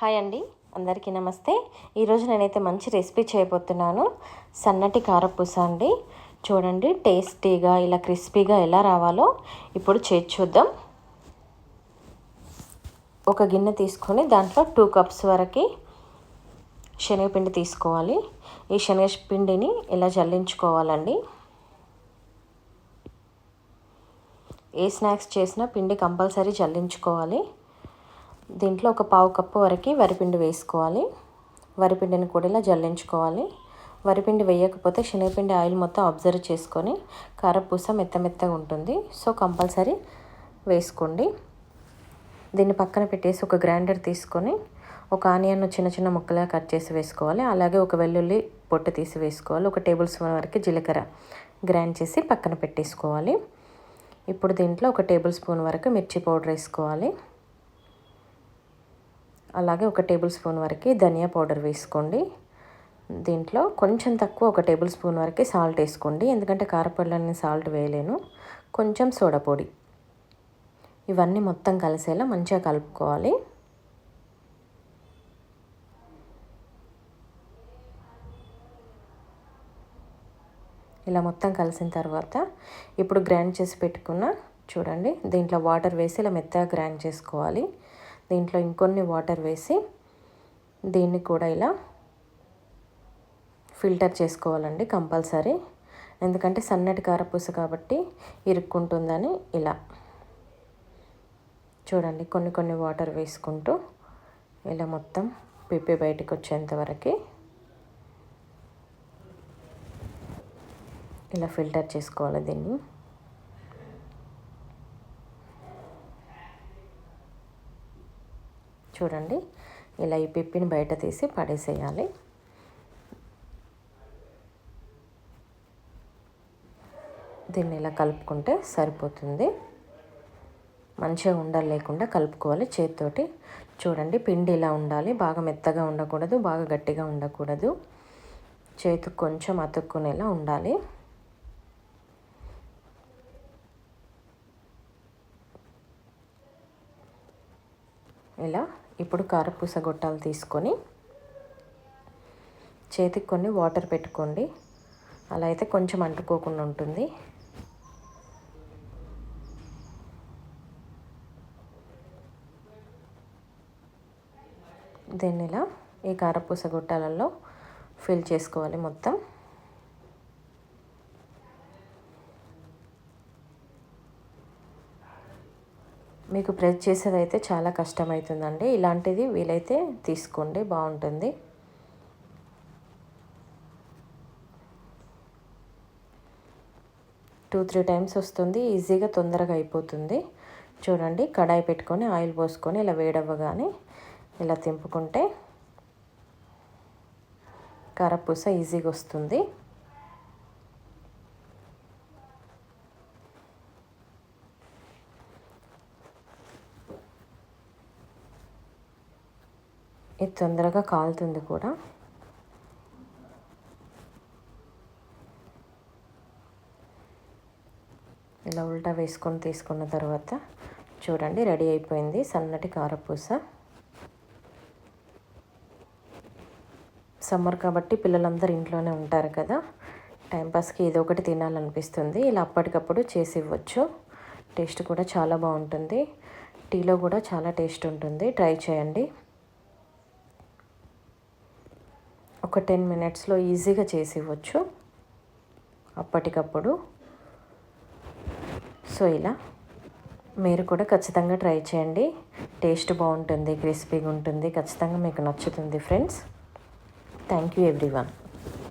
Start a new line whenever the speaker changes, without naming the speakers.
Hi అండి అందరికీ నమస్తే. ఈరోజు నేనైతే మంచి రెసిపీ చేయబోతున్నాను. సన్నటి కారపూస అండి. చూడండి టేస్టీగా ఇలా క్రిస్పీగా ఎలా రావాలో ఇప్పుడు చేసి చూద్దాం. ఒక గిన్నె తీసుకొని దాంట్లో టూ కప్స్ వరకు శనగపిండి తీసుకోవాలి. ఈ శనగపిండిని ఇలా జల్లించుకోవాలండి. ఏ స్నాక్స్ చేసినా పిండి కంపల్సరీ జల్లించుకోవాలి. దీంట్లో ఒక పావు కప్పు వరకు వరిపిండి వేసుకోవాలి. వరిపిండిని కూడా ఇలా జల్లించుకోవాలి. వరిపిండి వేయకపోతే శనగపిండి ఆయిల్ మొత్తం అబ్జర్వ్ చేసుకొని కారపూస మెత్త మెత్తగా ఉంటుంది. సో కంపల్సరీ వేసుకోండి. దీన్ని పక్కన పెట్టేసి ఒక గ్రైండర్ తీసుకొని ఒక ఆనియన్ చిన్న చిన్న ముక్కలుగా కట్ చేసి వేసుకోవాలి. అలాగే ఒక వెల్లుల్లి పొట్టు తీసి వేసుకోవాలి. ఒక టేబుల్ స్పూన్ వరకు జీలకర్ర గ్రైండ్ చేసి పక్కన పెట్టేసుకోవాలి. ఇప్పుడు దీంట్లో ఒక టేబుల్ స్పూన్ వరకు మిర్చి పౌడర్ వేసుకోవాలి. అలాగే ఒక టేబుల్ స్పూన్ వరకు ధనియా పౌడర్ వేసుకోండి. దీంట్లో కొంచెం తక్కువ ఒక టేబుల్ స్పూన్ వరకు సాల్ట్ వేసుకోండి. ఎందుకంటే కారపొడిలో సాల్ట్ వేయలేను. కొంచెం సోడా పొడి. ఇవన్నీ మొత్తం కలిసేలా మంచిగా కలుపుకోవాలి. ఇలా మొత్తం కలిసిన తర్వాత ఇప్పుడు గ్రైండ్ చేసి పెట్టుకున్న చూడండి దీంట్లో వాటర్ వేసి ఇలా మెత్తగా గ్రైండ్ చేసుకోవాలి. దీంట్లో ఇంకొన్ని వాటర్ వేసి దీన్ని కూడా ఇలా ఫిల్టర్ చేసుకోవాలండి కంపల్సరీ. ఎందుకంటే సన్నటి కారపూస కాబట్టి ఇరుక్కుంటుందని ఇలా. చూడండి కొన్ని కొన్ని వాటర్ వేసుకుంటూ ఇలా మొత్తం పిప్పి బయటకు వచ్చేంతవరకు ఇలా ఫిల్టర్ చేసుకోవాలి దీన్ని. చూడండి. ఇలా ఈ పిప్పిని బయట తీసి పడేసేయాలి. దీన్ని ఇలా కలుపుకుంటే సరిపోతుంది. మంచిగా ఉండలు లేకుండా కలుపుకోవాలి చేతితోటి. చూడండి పిండి ఇలా ఉండాలి. బాగా మెత్తగా ఉండకూడదు బాగా గట్టిగా ఉండకూడదు. చేతికి కొంచెం అతుక్కునేలా ఉండాలి. ఇలా ఇప్పుడు కారపూస గొట్టాలు తీసుకొని చేతికి కొన్ని వాటర్ పెట్టుకోండి. అలా అయితే కొంచెం అంటుకోకుండా ఉంటుంది. దీన్ని ఇలా ఈ కారపూస గొట్టాలలో ఫిల్ చేసుకోవాలి మొత్తం. మీకు ప్రెస్ చేసేది అయితే చాలా కష్టమవుతుందండి ఇలాంటిది వీలైతే తీసుకోండి బాగుంటుంది. టూ త్రీ టైమ్స్ వస్తుంది ఈజీగా తొందరగా అయిపోతుంది. చూడండి కడాయి పెట్టుకొని ఆయిల్ పోసుకొని ఇలా వేడవ్వగానే ఇలా తింపుకుంటే కారపూస ఈజీగా వస్తుంది. ఇది తొందరగా కాలుతుంది కూడా. ఇలా ఉల్టా వేసుకొని తీసుకున్న తర్వాత చూడండి రెడీ అయిపోయింది సన్నటి కారపూస. సమ్మర్ కాబట్టి పిల్లలందరూ ఇంట్లోనే ఉంటారు కదా. టైంపాస్కి ఏదో ఒకటి తినాలనిపిస్తుంది. ఇలా అప్పటికప్పుడు చేసి ఇవ్వచ్చు. టేస్ట్ కూడా చాలా బాగుంటుంది. టీలో కూడా చాలా టేస్ట్ ఉంటుంది. ట్రై చేయండి. ఒక టెన్ మినిట్స్లో ఈజీగా చేసి ఇవ్వచ్చు. అప్పటికప్పుడు. సో ఇలా. మీరు కూడా ఖచ్చితంగా ట్రై చేయండి. టేస్ట్ బాగుంటుంది క్రిస్పీగా ఉంటుంది. ఖచ్చితంగా మీకు నచ్చుతుంది ఫ్రెండ్స్. Thank you everyone.